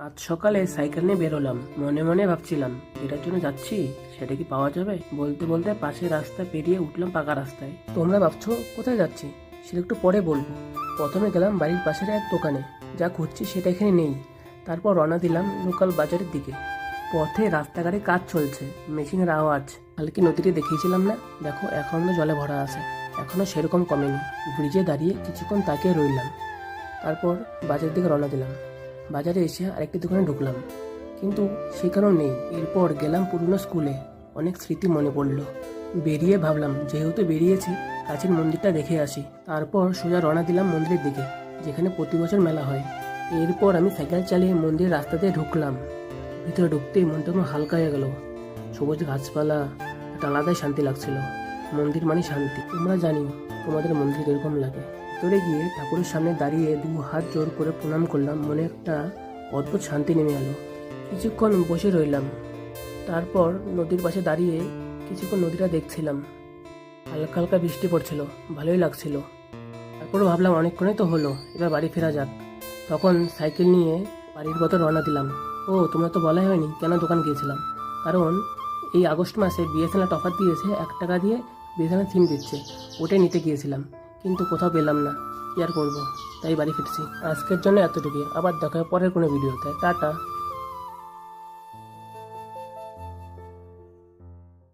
আজ সকালে সাইকেল নিয়ে বেরোলাম মনে মনে ভাবছিলাম যেটার জন্য যাচ্ছি? সেটা কি পাওয়া যাবে? বলতে বলতে পাশে রাস্তা পেরিয়ে উঠলাম পাকা রাস্তায়। তোমরা ভাবছ, কোথায় যাচ্ছি? সেটা একটু পরে বলব। প্রথমে গেলাম বাড়ির পাশের এক দোকানে। যা খুঁজছি সেটা এখানে নেই। তারপর রওনা দিলাম লোকাল বাজারের দিকে। পথে রাস্তাঘাটে কাজ চলছে, মেশিনের আওয়াজ। কালকে নদীটি দেখিয়েছিলাম না? দেখো, এখনও জলে ভরা আছে। এখনও সেরকম কমেনি। ব্রিজে দাঁড়িয়ে কিছুক্ষণ তাকিয়ে রইলাম। তারপর বাজারের দিকে রওনা দিলাম। বাজারে এসে আরেকটি দোকানে ঢুকলাম। কিন্তু সেখানেও নেই এরপর গেলাম পুরনো স্কুলে। অনেক স্মৃতি মনে পড়ল। বেরিয়ে ভাবলাম, যেহেতু বেরিয়েছি কাছের মন্দিরটা দেখে আসি। তারপর সোজা রওনা দিলাম মন্দিরের দিকে, যেখানে প্রতি বছর মেলা হয়। এরপর আমি সাইকেল চালিয়ে মন্দিরের রাস্তা দিয়ে ঢুকলাম। ভিতরে ঢুকতেই মনটা আমার হালকা হয়ে গেল। সবুজ গাছপালা, একটা আলাদাই শান্তি লাগছিল। মন্দির মানে শান্তি। তোমরা জানি তোমাদের মন্দির এরকম লাগে। ভিতরে গিয়ে ঠাকুরের সামনে দাঁড়িয়ে দু হাত জোর করে প্রণাম করলাম। মনে একটা অদ্ভুত শান্তি নেমে এলো। কিছুক্ষণ বসে রইলাম। তারপর নদীর পাশে দাঁড়িয়ে কিছুক্ষণ নদীটা দেখছিলাম। হালকা হালকা বৃষ্টি পড়ছিল, ভালোই লাগছিল। তারপরও ভাবলাম অনেকক্ষণই তো হলো, এবার বাড়ি ফেরা যাক। তখন সাইকেল নিয়ে বাড়ির পথে রওনা দিলাম। ও, তোমরা তো বলাই হয়নি কেন দোকান গিয়েছিলাম? কারণ এই আগস্ট মাসে বিএসএনএল অফার দিয়েছে এক টাকা দিয়ে বিএসএনএল সিম দিচ্ছে, ওটাই নিতে গিয়েছিলাম। কিন্তু কোথাও পেলাম না। কি আর করব? তাই বাড়ি ফিরছি। আজকের জন্য এতটুকুই। আবার দেখা পরের কোনো ভিডিওতে। টাটা।